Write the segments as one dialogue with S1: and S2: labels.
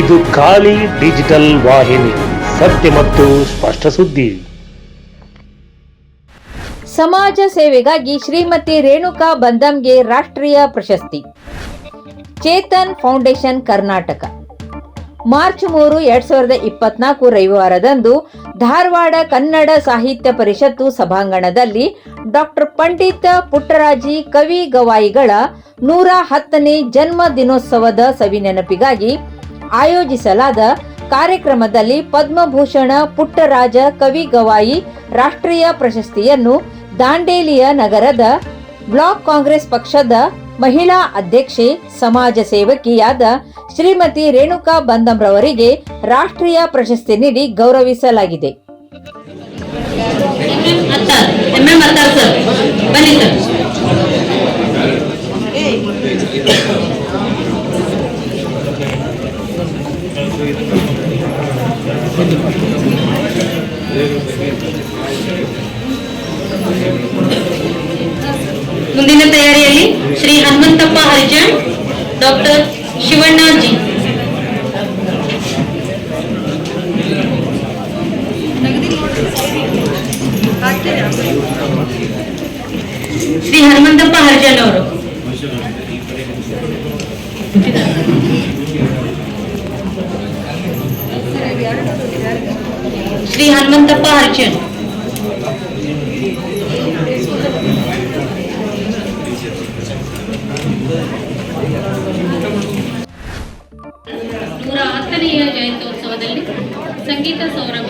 S1: ಇದು ಖಾಲಿ ಡಿಜಿಟಲ್ ವಾಹಿನಿ, ಸತ್ಯ ಮತ್ತು ಸ್ಪಷ್ಟ ಸುದ್ದಿ.
S2: ಸಮಾಜ ಸೇವೆಗಾಗಿ ಶ್ರೀಮತಿ ರೇಣುಕಾ ಬಂದಂಗೆ ರಾಷ್ಟ್ರೀಯ ಪ್ರಶಸ್ತಿ. ಚೇತನ್ ಫೌಂಡೇಶನ್ ಕರ್ನಾಟಕ. ಮಾರ್ಚ್ ಮೂರು, ಎರಡ್ ಸಾವಿರದ ಇಪ್ಪತ್ನಾಲ್ಕು ರವಿವಾರದಂದು ಧಾರವಾಡ ಕನ್ನಡ ಸಾಹಿತ್ಯ ಪರಿಷತ್ತು ಸಭಾಂಗಣದಲ್ಲಿ ಡಾಕ್ಟರ್ ಪಂಡಿತ ಪುಟ್ಟರಾಜಿ ಕವಿ ಗವಾಯಿಗಳ ನೂರ ಹತ್ತನೇ ಜನ್ಮ ದಿನೋತ್ಸವದ ಸವಿನೆನಪಿಗಾಗಿ ಆಯೋಜಿಸಲಾದ ಕಾರ್ಯಕ್ರಮದಲ್ಲಿ ಪದ್ಮಭೂಷಣ ಪುಟ್ಟರಾಜ ಕವಿ ಗವಾಯಿ ರಾಷ್ಟ್ರೀಯ ಪ್ರಶಸ್ತಿಯನ್ನು ದಾಂಡೇಲಿಯ ನಗರದ ಬ್ಲಾಕ್ ಕಾಂಗ್ರೆಸ್ ಪಕ್ಷದ ಮಹಿಳಾ ಅಧ್ಯಕ್ಷೆ, ಸಮಾಜ ಸೇವಕಿಯಾದ ಶ್ರೀಮತಿ ರೇಣುಕಾ ಬಂದಂರವರಿಗೆ ರಾಷ್ಟ್ರೀಯ ಪ್ರಶಸ್ತಿ ನೀಡಿ ಗೌರವಿಸಲಾಗಿದೆ.
S3: ಮುಂದಿನ ತಯಾರಿಯಲ್ಲಿ ಶ್ರೀ ಹನುಮಂತಪ್ಪ ಹರಿಜನ್ ಡಾಕ್ಟರ್ ಶಿವಣ್ಣ ಶ್ರೀ ಹನುಮಂತಪ್ಪ ಹರಿಜನ್
S4: ನೂರ ಹತ್ತನೆಯ ಜಯಂತ್ಯೋತ್ಸವದಲ್ಲಿ ಸಂಗೀತ ಸೌರಭ.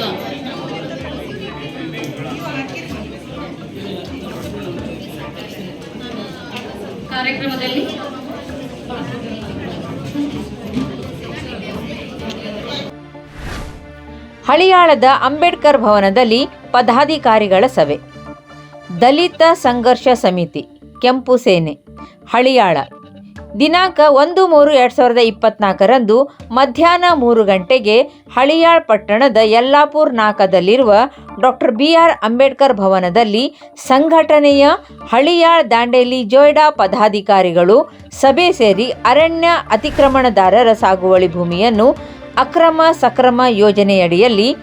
S4: ಕಾರ್ಯಕ್ರಮದಲ್ಲಿ
S2: ಹಳಿಯಾಳದ ಅಂಬೇಡ್ಕರ್ ಭವನದಲ್ಲಿ ಪದಾಧಿಕಾರಿಗಳ ಸಭೆ. ದಲಿತ ಸಂಘರ್ಷ ಸಮಿತಿ, ಕೆಂಪು ಸೇನೆ, ಹಳಿಯಾಳ. ದಿನಾಂಕ ಒಂದು ಮೂರು ಎರಡು ಸಾವಿರದ ಇಪ್ಪತ್ನಾಲ್ಕರಂದು ಮಧ್ಯಾಹ್ನ ಮೂರು ಗಂಟೆಗೆ ಹಳಿಯಾಳ್ ಪಟ್ಟಣದ ಯಲ್ಲಾಪುರ್ ನಾಕದಲ್ಲಿರುವ ಡಾಕ್ಟರ್ ಬಿ ಆರ್ ಅಂಬೇಡ್ಕರ್ ಭವನದಲ್ಲಿ ಸಂಘಟನೆಯ ಹಳಿಯಾಳ್ ದಾಂಡೇಲಿ ಜೋಯ್ಡಾ ಪದಾಧಿಕಾರಿಗಳು ಸಭೆ ಸೇರಿ ಅರಣ್ಯ ಅತಿಕ್ರಮಣದಾರರ ಸಾಗುವಳಿ ಭೂಮಿಯನ್ನು ಅಕ್ರಮ ಸಕ್ರಮ ಯೋಜನೆಯಡಿಯಲ್ಲಿ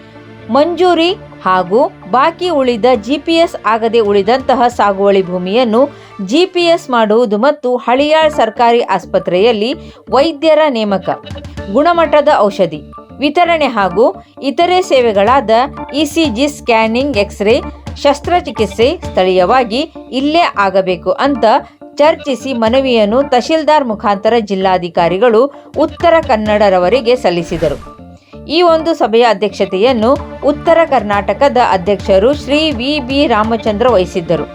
S2: ಮಂಜೂರಿ ಹಾಗೂ ಬಾಕಿ ಉಳಿದ ಜಿಪಿಎಸ್ ಆಗದೆ ಉಳಿದಂತಹ ಸಾಗುವಳಿ ಭೂಮಿಯನ್ನು ಜಿಪಿಎಸ್ ಮಾಡುವುದು ಮತ್ತು ಹಳಿಯಾಳ್ ಸರ್ಕಾರಿ ಆಸ್ಪತ್ರೆಯಲ್ಲಿ ವೈದ್ಯರ ನೇಮಕ, ಗುಣಮಟ್ಟದ ಔಷಧಿ ವಿತರಣೆ ಹಾಗೂ ಇತರೆ ಸೇವೆಗಳಾದ ಇಸಿಜಿ ಸ್ಕ್ಯಾನಿಂಗ್, ಎಕ್ಸ್ರೇ, ಶಸ್ತ್ರಚಿಕಿತ್ಸೆ ಸ್ಥಳೀಯವಾಗಿ ಇಲ್ಲೇ ಆಗಬೇಕು ಅಂತ ಚರ್ಚಿಸಿ ಮನವಿಯನ್ನು ತಹಶೀಲ್ದಾರ್ ಮುಖಾಂತರ ಜಿಲ್ಲಾಧಿಕಾರಿಗಳು ಉತ್ತರ ಕನ್ನಡರವರಿಗೆ ಸಲ್ಲಿಸಿದರು. ಈ ಒಂದು ಸಭೆಯ ಅಧ್ಯಕ್ಷತೆಯನ್ನು ಉತ್ತರ ಕರ್ನಾಟಕದ ಅಧ್ಯಕ್ಷರು ಶ್ರೀ ವಿ ಬಿ ರಾಮಚಂದ್ರ ವಹಿಸಿದ್ದರು.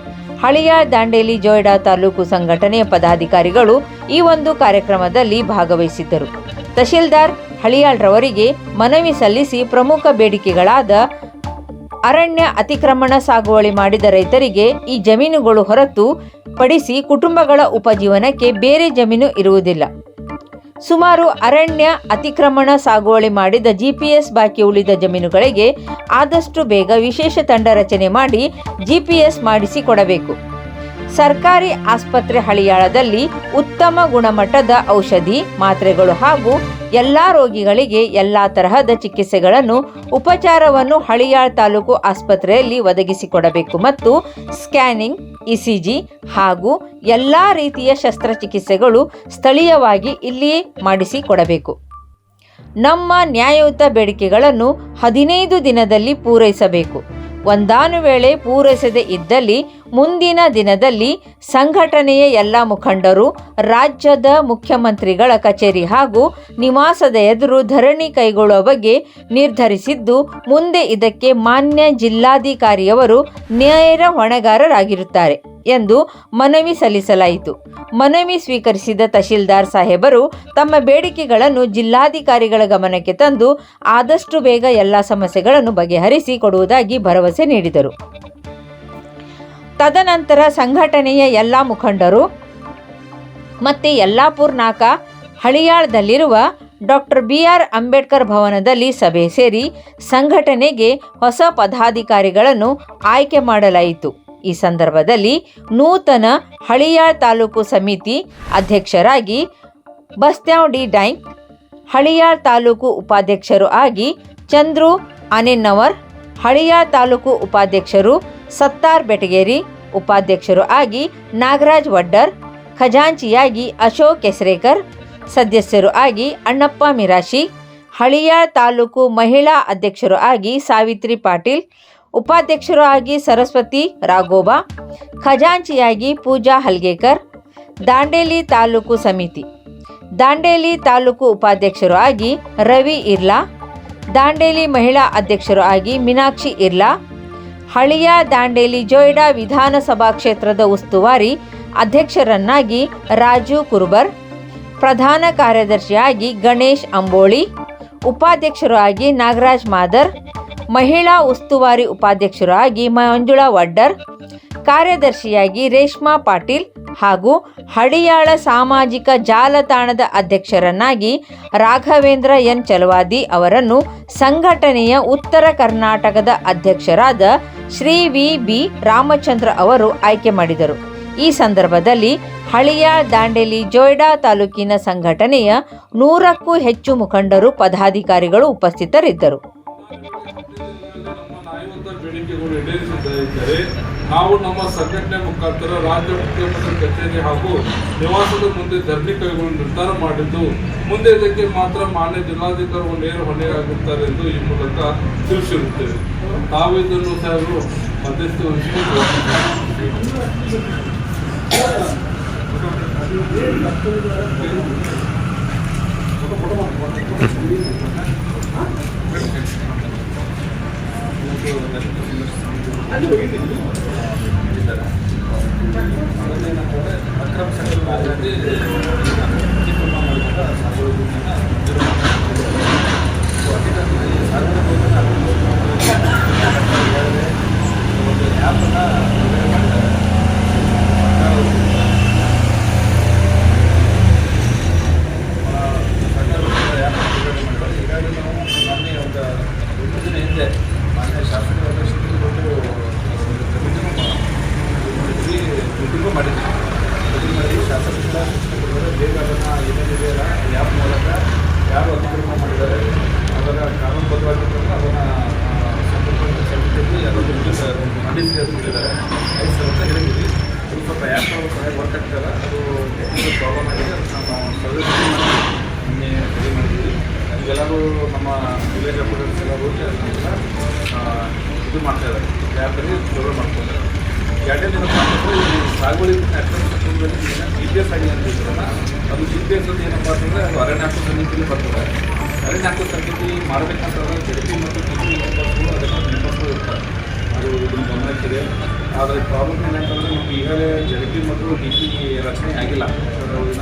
S2: ಹಳೆಯ ದಾಂಡೇಲಿ ಜೋಯ್ಡಾ ತಾಲೂಕು ಸಂಘಟನೆಯ ಪದಾಧಿಕಾರಿಗಳು ಈ ಒಂದು ಕಾರ್ಯಕ್ರಮದಲ್ಲಿ ಭಾಗವಹಿಸಿದ್ದರು. ತಹಶೀಲ್ದಾರ್ ಹಳಿಯಾಳ್ರವರಿಗೆ ಮನವಿ ಸಲ್ಲಿಸಿ ಪ್ರಮುಖ ಬೇಡಿಕೆಗಳಾದ ಅರಣ್ಯ ಅತಿಕ್ರಮಣ ಸಾಗುವಳಿ ಮಾಡಿದ ರೈತರಿಗೆ ಈ ಜಮೀನುಗಳು ಹೊರತು ಪಡಿಸಿ ಕುಟುಂಬಗಳ ಉಪಜೀವನಕ್ಕೆ ಬೇರೆ ಜಮೀನು ಇರುವುದಿಲ್ಲ. ಸುಮಾರು ಅರಣ್ಯ ಅತಿಕ್ರಮಣ ಸಾಗುವಳಿ ಮಾಡಿದ ಜಿಪಿಎಸ್ ಬಾಕಿ ಉಳಿದ ಜಮೀನುಗಳಿಗೆ ಆದಷ್ಟು ಬೇಗ ವಿಶೇಷ ತಂಡ ರಚನೆ ಮಾಡಿ ಜಿಪಿಎಸ್ ಮಾಡಿಸಿ ಕೊಡಬೇಕು ಸರ್ಕಾರಿ ಆಸ್ಪತ್ರೆ ಹಳಿಯಾಳದಲ್ಲಿ ಉತ್ತಮ ಗುಣಮಟ್ಟದ ಔಷಧಿ, ಮಾತ್ರೆಗಳು ಹಾಗೂ ಎಲ್ಲ ರೋಗಿಗಳಿಗೆ ಎಲ್ಲ ತರಹದ ಚಿಕಿತ್ಸೆಗಳನ್ನು ಉಪಚಾರವನ್ನು ಹಳಿಯಾಳ್ ತಾಲೂಕು ಆಸ್ಪತ್ರೆಯಲ್ಲಿ ಒದಗಿಸಿಕೊಡಬೇಕು ಮತ್ತು ಸ್ಕ್ಯಾನಿಂಗ್ ಇಸಿಜಿ ಹಾಗೂ ಎಲ್ಲ ರೀತಿಯ ಶಸ್ತ್ರಚಿಕಿತ್ಸೆಗಳು ಸ್ಥಳೀಯವಾಗಿ ಇಲ್ಲಿಯೇ ಮಾಡಿಸಿಕೊಡಬೇಕು. ನಮ್ಮ ನ್ಯಾಯಯುತ ಬೇಡಿಕೆಗಳನ್ನು ಹದಿನೈದು ದಿನದಲ್ಲಿ ಪೂರೈಸಬೇಕು. ಒಂದಾನು ವೇಳೆ ಪೂರೈಸದೇ ಇದ್ದಲ್ಲಿ ಮುಂದಿನ ದಿನದಲ್ಲಿ ಸಂಘಟನೆಯ ಎಲ್ಲ ಮುಖಂಡರು, ರಾಜ್ಯದ ಮುಖ್ಯಮಂತ್ರಿಗಳ ಕಚೇರಿ ಹಾಗೂ ನಿವಾಸದ ಎದುರು ಧರಣಿ ಕೈಗೊಳ್ಳುವ ಬಗ್ಗೆ ನಿರ್ಧರಿಸಿದ್ದು, ಮುಂದೆ ಇದಕ್ಕೆ ಮಾನ್ಯ ಜಿಲ್ಲಾಧಿಕಾರಿಯವರು ನೇರ ಹೊಣೆಗಾರರಾಗಿರುತ್ತಾರೆ ಎಂದು ಮನವಿ ಸಲ್ಲಿಸಲಾಯಿತು. ಮನವಿ ಸ್ವೀಕರಿಸಿದ ತಹಶೀಲ್ದಾರ್ ಸಾಹೇಬರು ತಮ್ಮ ಬೇಡಿಕೆಗಳನ್ನು ಜಿಲ್ಲಾಧಿಕಾರಿಗಳ ಗಮನಕ್ಕೆ ತಂದು ಆದಷ್ಟು ಬೇಗ ಎಲ್ಲ ಸಮಸ್ಯೆಗಳನ್ನು ಬಗೆಹರಿಸಿ ಕೊಡುವುದಾಗಿ ಭರವಸೆ ನೀಡಿದರು. ತದನಂತರ ಸಂಘಟನೆಯ ಎಲ್ಲ ಮುಖಂಡರು ಮತ್ತೆ ಯಲ್ಲಾಪುರ್ ನಾಕ ಹಳಿಯಾಳದಲ್ಲಿರುವ ಡಾಕ್ಟರ್ ಬಿ ಆರ್ ಅಂಬೇಡ್ಕರ್ ಭವನದಲ್ಲಿ ಸಭೆ ಸೇರಿ ಸಂಘಟನೆಗೆ ಹೊಸ ಪದಾಧಿಕಾರಿಗಳನ್ನು ಆಯ್ಕೆ ಮಾಡಲಾಯಿತು. ಈ ಸಂದರ್ಭದಲ್ಲಿ ನೂತನ ಹಳಿಯಾಳ್ ತಾಲೂಕು ಸಮಿತಿ ಅಧ್ಯಕ್ಷರಾಗಿ ಬಸ್ತ್ಯಾವ್ ಡಿ ಡೈಂಕ್ ಹಳಿಯಾಳ್ ತಾಲೂಕು ಉಪಾಧ್ಯಕ್ಷರು ಆಗಿ ಚಂದ್ರು ಅನೆನ್ನವರ್, ಹಳಿಯಾಳ್ ತಾಲೂಕು ಉಪಾಧ್ಯಕ್ಷರು ಸತ್ತಾರ್ ಬೆಟಗೇರಿ ಉಪಾಧ್ಯಕ್ಷರು ಆಗಿ ನಾಗರಾಜ್ ವಡ್ಡರ್, ಖಜಾಂಚಿಯಾಗಿ ಅಶೋಕ್ ಎಸ್ರೇಕರ್ ಸದಸ್ಯರು ಆಗಿ ಅಣ್ಣಪ್ಪ ಮಿರಾಶಿ, ಹಳಿಯ ತಾಲೂಕು ಮಹಿಳಾ ಅಧ್ಯಕ್ಷರು ಆಗಿ ಸಾವಿತ್ರಿ ಪಾಟೀಲ್, ಉಪಾಧ್ಯಕ್ಷರು ಆಗಿ ಸರಸ್ವತಿ ರಾಘೋಬ, ಖಜಾಂಚಿಯಾಗಿ ಪೂಜಾ ಹಲ್ಗೇಕರ್, ದಾಂಡೇಲಿ ತಾಲೂಕು ಸಮಿತಿ. ದಾಂಡೇಲಿ ತಾಲೂಕು ಉಪಾಧ್ಯಕ್ಷರು ಆಗಿ ರವಿ ಇರ್ಲಾ, ದಾಂಡೇಲಿ ಮಹಿಳಾ ಅಧ್ಯಕ್ಷರು ಆಗಿ ಮೀನಾಕ್ಷಿ ಇರ್ಲಾ ಹಳಿಯ ದಾಂಡೇಲಿ ಜೋಯ್ಡಾ ವಿಧಾನಸಭಾ ಕ್ಷೇತ್ರದ ಉಸ್ತುವಾರಿ ಅಧ್ಯಕ್ಷರನ್ನಾಗಿ ರಾಜು ಕುರುಬರ್, ಪ್ರಧಾನ ಕಾರ್ಯದರ್ಶಿಯಾಗಿ ಗಣೇಶ್ ಅಂಬೋಳಿ ಉಪಾಧ್ಯಕ್ಷರು ಆಗಿ ನಾಗರಾಜ್ ಮಾದರ್, ಮಹಿಳಾ ಉಸ್ತುವಾರಿ ಉಪಾಧ್ಯಕ್ಷರು ಆಗಿ ಮಂಜುಳಾ ವಡ್ಡರ್, ಕಾರ್ಯದರ್ಶಿಯಾಗಿ ರೇಷ್ಮಾ ಪಾಟೀಲ್ ಹಾಗೂ ಹಳಿಯಾಳ ಸಾಮಾಜಿಕ ಜಾಲತಾಣದ ಅಧ್ಯಕ್ಷರನ್ನಾಗಿ ರಾಘವೇಂದ್ರ ಎನ್ ಚಲವಾದಿ ಅವರನ್ನು ಸಂಘಟನೆಯ ಉತ್ತರ ಕರ್ನಾಟಕದ ಅಧ್ಯಕ್ಷರಾದ ಶ್ರೀ ವಿ ಬಿ ರಾಮಚಂದ್ರ ಅವರು ಆಯ್ಕೆ ಮಾಡಿದರು. ಈ ಸಂದರ್ಭದಲ್ಲಿ ಹಳಿಯ ದಾಂಡೇಲಿ ಜೋಯ್ಡಾ ತಾಲೂಕಿನ ಸಂಘಟನೆಯ ನೂರಕ್ಕೂ ಹೆಚ್ಚು ಮುಖಂಡರು ಪದಾಧಿಕಾರಿಗಳು ಉಪಸ್ಥಿತರಿದ್ದರು.
S5: ನಾವು ನಮ್ಮ ಸಂಘಟನೆ ಮುಖಾಂತರ ರಾಜ್ಯ ಮುಖ್ಯಮಂತ್ರಿ ಕಚೇರಿ ಹಾಗೂ ನಿವಾಸದ ಮುಂದೆ ಧರಣಿ ಕೈಗೊಳ್ಳು ನಿರ್ಧಾರ ಮಾಡಿದ್ದು, ಮುಂದೆ ಇದಕ್ಕೆ ಮಾತ್ರ ಮಾನ್ಯ ಜಿಲ್ಲಾಧಿಕಾರಿಗಳು ನೇರ ಹೊಣೆಯಾಗುತ್ತಾರೆ ಎಂದು ಈ ಮೂಲಕ ತಿಳಿಸಿರುತ್ತೇವೆ. ತಾವು ಇದನ್ನು ಸಹ ಮಧ್ಯಸ್ಥಿ ವಹಿಸಿ ಹೀಗಾಗಿ Yeah, I'm not. ಆ್ಯಪ್ ಸರಿಯಾಗಿ ವರ್ಕ್ ಅದು ಪ್ರಾಬ್ಲಮ್ ಆಗಿದೆ, ಅದನ್ನು ನಾವು ಸರ್ವಿಸ್ ನಿನ್ನೆ ರೆಡಿ ಎಲ್ಲರೂ ನಮ್ಮ ವಿಲೇಜ್ ಅಪೋಡೆಂಟ್ಸ್ ಎಲ್ಲ ಹೋಗಿ ಇದು ಮಾಡ್ತಾ ಇದ್ದಾರೆ ಆ್ಯಪಲ್ಲಿ ಡೌನ್ಲೋಡ್ ಮಾಡ್ತಾರೆ ಎರಡನೇ ಸಾಗುವಳಿ ಜಿ ಪಿ ಎಸ್ ಆಗಿದೆ ಅಂತ ಅದು ಜಿ ಪಿ ಎಸ್ ಅಂತ ಏನಪ್ಪ ಅಂತಂದರೆ ಅದು ಅರಣ್ಯ ಸಮಿತಿಯಲ್ಲಿ ಬರ್ತದೆ. ಅರಣ್ಯ ಹಕ್ಕು ಸಮಿತಿ ಮಾಡಬೇಕಂತಂದ್ರೆ ಜಡಪಿ ಮತ್ತು ಆದರೆ ಪ್ರಾಬ್ಲಮ್ ಏನಂತಂದರೆ ನಮ್ಮ ಈಗಾಗಲೇ ಜಡಪಿ ಮತ್ತು ಡಿ ಪಿ ರಚನೆ ಆಗಿಲ್ಲ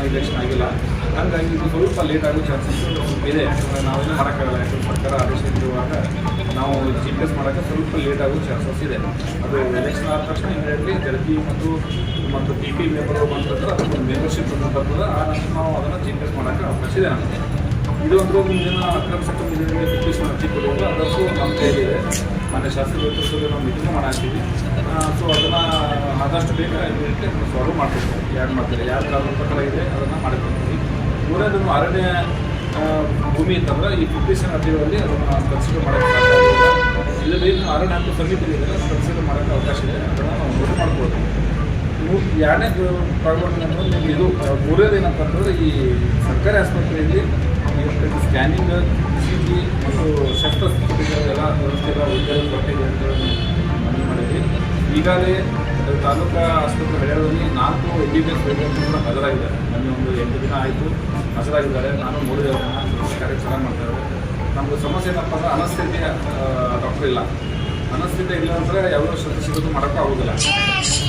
S5: ಇಲೆಕ್ಷನ್ ಆಗಿಲ್ಲ. ಹಾಗಾಗಿ ಇದು ಸ್ವಲ್ಪ ಲೇಟ್ ಆಗೋ ಚಾನ್ಸಸ್ ಇದೆ. ನಾವೇನು ಮಾಡೋಕ್ಕಾಗಲ್ಲ. ಯಾಕಂದ್ರೆ ಸರ್ಕಾರ ಆದೇಶ ಇರುವಾಗ ನಾವು ಜಿ ಪಿ ಎಸ್ ಮಾಡೋಕ್ಕೆ ಸ್ವಲ್ಪ ಲೇಟ್ ಆಗೋ ಚಾನ್ಸಸ್ ಇದೆ. ಅದು ಎಲೆಕ್ಷನ್ ಆದ ತಕ್ಷಣ ಇಮಿಡಿಯೇಟ್ಲಿ ಜಗತ್ತಿ ಮತ್ತು ಮತ್ತು ಡಿ ಪಿ ಮೆಂಬರ್ ಬಂತಂದ್ರೆ ಅದೊಂದು ಮೆಂಬರ್ಶಿಪ್ ಅಂತ ಬರ್ತದೆ ಆ ನಂತರ ನಾವು ಅದನ್ನು ಜಿ ಪಿ ಎಸ್ ಮಾಡೋಕ್ಕೆ ಅವಕಾಶ ಇದೆ ನಮಗೆ. ಇದು ಒಂದು ಮುಂದಿನ ಅಕ್ರಮ ಸಕ್ರಮ ಇದರಲ್ಲಿ ಪಿಟಿಷನ್ ಅರ್ಜಿ ಕೊಡೋದು ಅದಕ್ಕೂ ನಮ್ಮ ಕೈಲಿದೆ ಮನೆ ಶಾಸಕರ ನೇತೃತ್ವದಲ್ಲಿ ನಾವು ಮೀಟಿಂಗ್ ಮಾಡಾಕ್ತೀವಿ ಸೊ ಅದನ್ನು ಆದಷ್ಟು ಬೇಗ ಅದನ್ನು ಸಾಲ್ವ್ ಮಾಡ್ಕೊಡ್ತೀವಿ. ಯಾರು ಮಾಡ್ತಾರೆ, ಯಾರು ಕಾನೂನು ಪ್ರಕಾರ ಇದೆ, ಅದನ್ನು ಮಾಡಿಕೊಡ್ತೀವಿ. ಮೂರನೇದು ಅರಣ್ಯ ಭೂಮಿ ಅಂತಂದ್ರೆ ಈ ಪಿಟಿಷನ್ ಅರ್ಜಿಗಳಲ್ಲಿ ಅದನ್ನು ಕನ್ಸಿಡರ್ ಮಾಡೋಕ್ಕೆ ಸಾಧ್ಯ ಇನ್ನು ಅರಣ್ಯ ಅಂತ ಸಮಿತಿ ಇದೆ ಕನ್ಸಿಡರ್ ಮಾಡೋಕ್ಕೆ ಅವಕಾಶ ಇದೆ. ಅದನ್ನು ನಾವು ನೋಟ್ ಮಾಡ್ಕೊಳ್ತೀವಿ. ಮೂ- ಎರಡನೇ ಪ್ರಾಬ್ಲಮ್ ಇದು ಮೂರನೇದು ಏನಪ್ಪ ಈ ಸರ್ಕಾರಿ ಆಸ್ಪತ್ರೆಯಲ್ಲಿ ಸ್ಕ್ಯಾನಿಂಗ್ ಸಿ ಜಿ ಮತ್ತು ಶಸ್ತ್ರಚಿಕಿತ್ಸೆಗಳ ವ್ಯವಸ್ಥೆಗಳ ವೈದ್ಯರ ಕೊಟ್ಟಿದೆ ಅಂತ ಮನವಿ ಮಾಡಿದ್ವಿ. ಈಗಾಗಲೇ ತಾಲೂಕಾ ಆಸ್ಪತ್ರೆ ಹಳೆಯದಲ್ಲಿ ನಾಲ್ಕು ಎಂ ಬಿ ಬಿ ಎಸ್ ವೈದ್ಯರು ಕೂಡ ನನಗೆ ಒಂದು ಎಂಟು ದಿನ ಆಯಿತು ಹಸರಾಗಿದ್ದಾರೆ ನಾನು ಮೂರು ಜನ ಕಾರ್ಯ ಚೆನ್ನಾಗಿ ಮಾಡ್ತಾರೆ ನಮ್ಮದು ಸಮಸ್ಯೆ ಏನಪ್ಪ ಅಂದರೆ ಅನಸ್ಥಿತಿ ಡಾಕ್ಟರ್ ಇಲ್ಲ. ಅನಸ್ಥಿತಿ ಇಲ್ಲ ಅಂದರೆ ಯಾವ್ಯಾವ ಶಸ್ತ್ರಚಿಕಿತ್ಸೆ ಮಾಡೋಕ್ಕೂ ಆಗೋದಿಲ್ಲ.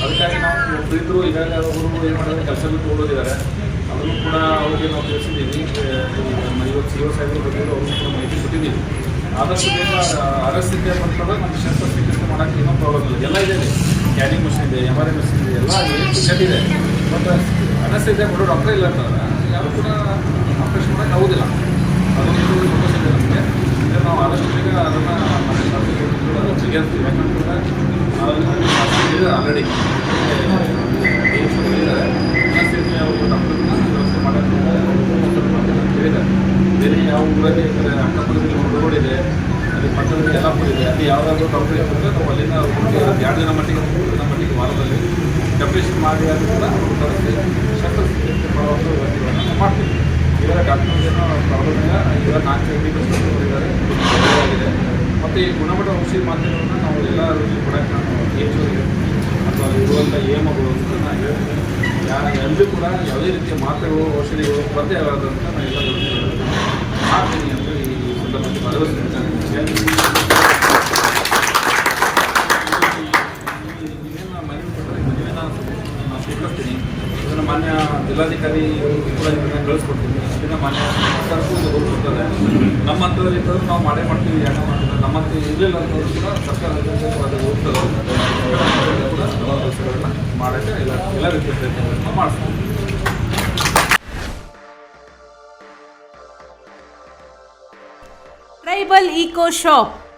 S5: ಅದಕ್ಕಾಗಿ ನಾವು ಒಬ್ಬರಿದ್ರು ಈಗಾಗಲೇ ಅವರು ಏನು ಮಾಡಿದ್ರೆ ಕೆಲಸ ಬಿಟ್ಟು ಓಡೋದಿದ್ದಾರೆ ಅದನ್ನು ಕೂಡ ಅವರಿಗೆ ನಾವು ತಿಳಿಸಿದ್ದೀವಿ. ಇವತ್ತು ಸಿ ಒ ಸಾಹೇಬರು ಬಗ್ಗೆ ಅವ್ರಿಗೂ ಕೂಡ ಮಾಹಿತಿ ಕೊಟ್ಟಿದ್ದೀವಿ. ಆದಷ್ಟು ಬೇಗ ಅರಸ್ಥಿತಿ ಅಂತಂದ್ರೆ ನಮ್ಮ ಶಸ್ತ್ರಚಿಕಿತ್ಸೆ ಮಾಡೋಕ್ಕೆ ಏನೋ ಪ್ರಾಬ್ಲಮ್ ಇಲ್ಲ. ಎಲ್ಲ ಇದೆ ಕ್ಯಾನಿಂಗ್ ಮಿಷಿನ್ ಇದೆ ಎಂ ಆರ್ ಐ ಮಿಷಿನ್ ಇದೆ, ಎಲ್ಲ ಇದೆ. ಬಟ್ ಅನಸ್ಥಿತಿ ಕೊಡೋ ಡಾಕ್ಟರ್ ಇಲ್ಲ ಅಂತಂದ್ರೆ ಯಾರು ಕೂಡ ಆಪರೇಷನ್ ಮಾಡೋಕ್ಕೆ ಆಗೋದಿಲ್ಲ. ಅದೊಂದು ಸಮಸ್ಯೆ ಇದೆ ನಮಗೆ? ನಾವು ಆದಷ್ಟು ಬೇಗ ಅದನ್ನು ಬಗೆಹರಿಸ್ತೀವಿ ಯಾಕಂತಂದ್ರೆ ಆಲ್ರೆಡಿ. ಅವರು ಡಾಕ್ಟರ್ನ ವ್ಯವಸ್ಥೆ ಮಾಡೋಕ್ಕೆ ಹೇಳಿದ್ದಾರೆ ಬೇರೆ ಯಾವ ಊರಲ್ಲಿ ಅಕ್ಕಪಕ್ಕದಲ್ಲಿ ಒಂದು ರೋಡ್ ಇದೆ ಅಲ್ಲಿ ಪಕ್ಕದಲ್ಲಿ ಯಲ್ಲಾಪುರ ಇದೆ ಅಲ್ಲಿ ಯಾವುದಾದ್ರೂ ಡಾಕ್ಟರ್ ಬಂದರೆ ನಾವು ಅಲ್ಲಿಂದ ಒಂದು ಎರಡು ದಿನ ಮಟ್ಟಿಗೆ ಮೂರು ದಿನ ಮಟ್ಟಿಗೆ ವಾರದಲ್ಲಿ ಡೆಪ್ರೇಷನ್ ಮಾಡಿ ಅದು ಕೂಡ ವ್ಯವಸ್ಥೆ ಶಸ್ತ್ರಚಿಕಿತ್ಸೆ ಮಾಡುವಂಥ ವ್ಯವಸ್ಥೆಗಳನ್ನು ಮಾಡ್ತೀವಿ ಇವಾಗ ಡಾಕ್ಟರ್ಸ್ ಪ್ರಾಬ್ಲಮ್ ಇಲ್ಲ ಇವಾಗ ನಾಲ್ಕು ಎಂ ಬಿ ಬಿ ಇದ್ದಾರೆ ಆಗಿದೆ ಮತ್ತು ಈ ಗುಣಮಟ್ಟ ಔಷಧಿ ಮಾತ್ರೆಗಳನ್ನು ನಾವು ಎಲ್ಲ ಕೊಡೋಕ್ಕೆ ನಾನು ಹೆಚ್ಚು ಇರುವಂಥ ಏಮಗಳು ಅಂತ ನಾನು ಹೇಳ್ತೀನಿ. ಯಾರು ಎಲ್ಲರೂ ಕೂಡ ಯಾವುದೇ ರೀತಿಯ ಮಾತ್ರೆಗಳು, ಔಷಧಿಗಳು ಕೊರತೆ ಆಗದಂತ ನಾನು ಎಲ್ಲ ಮಾಡ್ತೀನಿ ಅಂತ ಈ ಸಂದರ್ಭದಲ್ಲಿ ಭರವಸೆ ನೀಡ್ತೇನೆ. ಇನ್ನೇನು ಮನವಿ ಕೊಟ್ಟರೆ ಮದುವೆ ನಾನು ನಾನು ಸ್ವೀಕರಿಸ್ತೀನಿ ಇದನ್ನು ಮಾನ್ಯ ಜಿಲ್ಲಾಧಿಕಾರಿ ಕೂಡ ಇದನ್ನು ಕಳಿಸ್ಕೊಡ್ತೀನಿ ಇಷ್ಟಿನ ಮಾನ್ಯ ಸರ್ಕಾರಕ್ಕೂ ಇದು ಹೋಗ್ತದೆ ನಮ್ಮ ಹಂತದಲ್ಲಿ ಇರ್ತದೆ ನಾವು ಮಾಡೇ ಮಾಡ್ತೀವಿ ಯಾಕೆ ಮಾಡ್ತೀವಿ ನಮ್ಮ ಹತ್ರ ಇರಲಿಲ್ಲ ಅಂತಂದ್ರೂ ಕೂಡ ಸರ್ಕಾರ ಅದು ಹೋಗ್ತದೆ. ಕೂಡ ಹಲವಾರು ಕೆಲಸಗಳನ್ನ ಮಾಡೋಕ್ಕೆ ಎಲ್ಲ ಎಲ್ಲ ರೀತಿಯ ಪ್ರಯತ್ನಗಳನ್ನು ಮಾಡಿಸ್ತೀವಿ
S6: tribal eco shop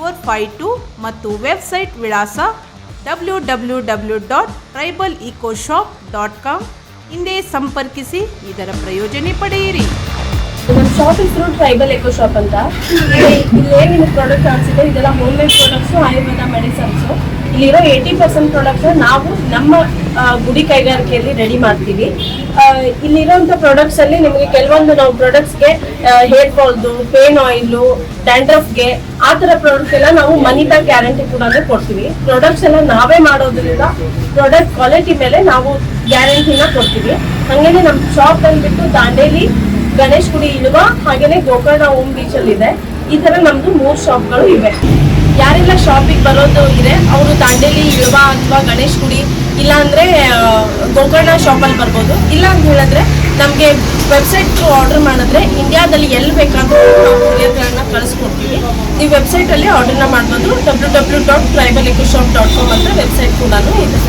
S6: four five two ಮತ್ತು ವೆಬ್ಸೈಟ್ ವಿಳಾಸ W W W dot tribal eco shop dot com ಹಿಂದೆ ಸಂಪರ್ಕಿಸಿ ಇದರ ಪ್ರಯೋಜನೆ ಪಡೆಯಿರಿ
S7: ನಮ್ಮ ಶಾಪ್ ಹೆಸರು ಟ್ರೈಬಲ್ ಎಕೋ ಶಾಪ್ ಅಂತ ಏನು ನಿಮಗೆ ಪ್ರಾಡಕ್ಟ್ ಕಾಣಿಸಿದೆ ಇದೆಲ್ಲ home made products Ayurveda medicines ಇಲ್ಲಿರೋ ಏಯ್ಟಿ ಪರ್ಸೆಂಟ್ ಪ್ರಾಡಕ್ಟ್ಸ್ ನಾವು ನಮ್ಮ ಗುಡಿ ಕೈಗಾರಿಕೆಯಲ್ಲಿ ರೆಡಿ ಮಾಡ್ತೀವಿ. ಇಲ್ಲಿರೋಂಥ ಪ್ರಾಡಕ್ಟ್ಸ್ ಅಲ್ಲಿ ನಿಮಗೆ ಕೆಲವೊಂದು ನಾವು ಪ್ರಾಡಕ್ಟ್ಸ್ಗೆ ಹೇರ್ ಫಾಲ್ದು ಪೇನ್ ಆಯಿಲು ಡ್ಯಾಂಡ್ರಫ್ಗೆ ಆ ಥರ ಪ್ರಾಡಕ್ಟ್ ಎಲ್ಲ ನಾವು ಮನಿ ಬ್ಯಾಕ್ ಗ್ಯಾರಂಟಿ ಕೂಡ ಕೊಡ್ತೀವಿ. ಪ್ರಾಡಕ್ಟ್ಸ್ ಎಲ್ಲ ನಾವೇ ಮಾಡೋದ್ರಿಂದ ಪ್ರಾಡಕ್ಟ್ ಕ್ವಾಲಿಟಿ ಮೇಲೆ ನಾವು ಗ್ಯಾರಂಟಿನ ಕೊಡ್ತೀವಿ. ಹಾಗೇನೆ ನಮ್ಮ ಶಾಪ್ ಬಂದ್ಬಿಟ್ಟು ದಾಂಡೇಲಿ ಗಣೇಶ್ ಗುಡಿ ಇಲ್ವಾ, ಹಾಗೇನೆ ಗೋಕರ್ಣ ಓಮ್ ಬೀಚ್ ಅಲ್ಲಿ ಇದೆ ಈ ತರ ನಮ್ದು ಮೂರ್ ಶಾಪ್ಗಳು ಇವೆ. ಯಾರೆಲ್ಲ ಶಾಪಿಗೆ ಬರೋದು ಇದೆ, ಅವರು ದಾಂಡೇಲಿ, ಇಳುವ ಅಥವಾ ಗಣೇಶ್ ಗುಡಿ, ಇಲ್ಲ ಅಂದ್ರೆ ಗೋಕರ್ಣ ಶಾಪ್ ಶಾಪಲ್ಲಿ ಬರ್ಬೋದು. ಇಲ್ಲ ಅಂತ ಹೇಳಿದ್ರೆ ನಮಗೆ ವೆಬ್ಸೈಟ್ ಥ್ರೂ ಆರ್ಡರ್ ಮಾಡಿದ್ರೆ ಇಂಡಿಯಾದಲ್ಲಿ ಎಲ್ಲಿ ಬೇಕಾದರೂ ನಾವು ಕೊರಿಯರ್ಗಳನ್ನ ಕಳಿಸ್ಕೊಡ್ತೀವಿ. ನೀವು ವೆಬ್ಸೈಟಲ್ಲಿ ಆರ್ಡರ್ನ ಮಾಡ್ಬೋದು W W dot tribal eco shop dot com ಅಂತ ವೆಬ್ಸೈಟ್ ಕೂಡ ಇದೆ.